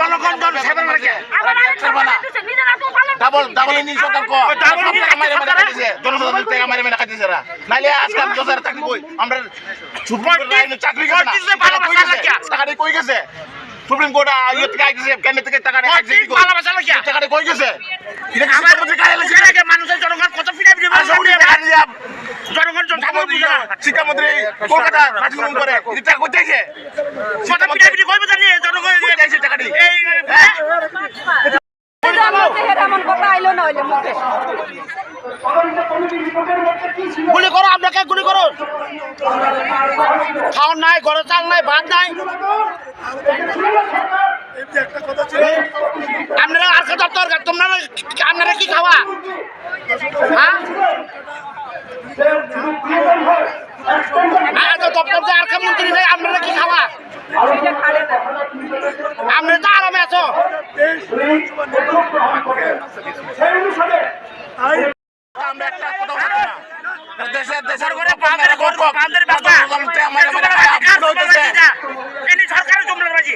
জনগণ জন সেবা লাগে ডাবল ডাবল ইনি সরকার কো ডাবল টাকা মারে মারে কই আমরা সুপ্রিম কোর্ট জনগণ কত ফিরে জনগণ শিক্ষামন্ত্রী কলকাতা কই জনগণ টাকাটি হ্যাঁ কথা গুলি করো আপনাকে গুলি করো। খাওয়ার নাই ঘরে চাল নাই ভাত নাই। আপনারা আর দরকার তোমরা আপনারা কি খাওয়া? হ্যাঁ? আর তো দপ্তর আর খাম মন্ত্রী আপনারা কি খাওয়া? আপনারা তো আরামে আছো। আমরা একটা কথা বলতে না। দেশের দেশের করে পাঁচের বাঁধের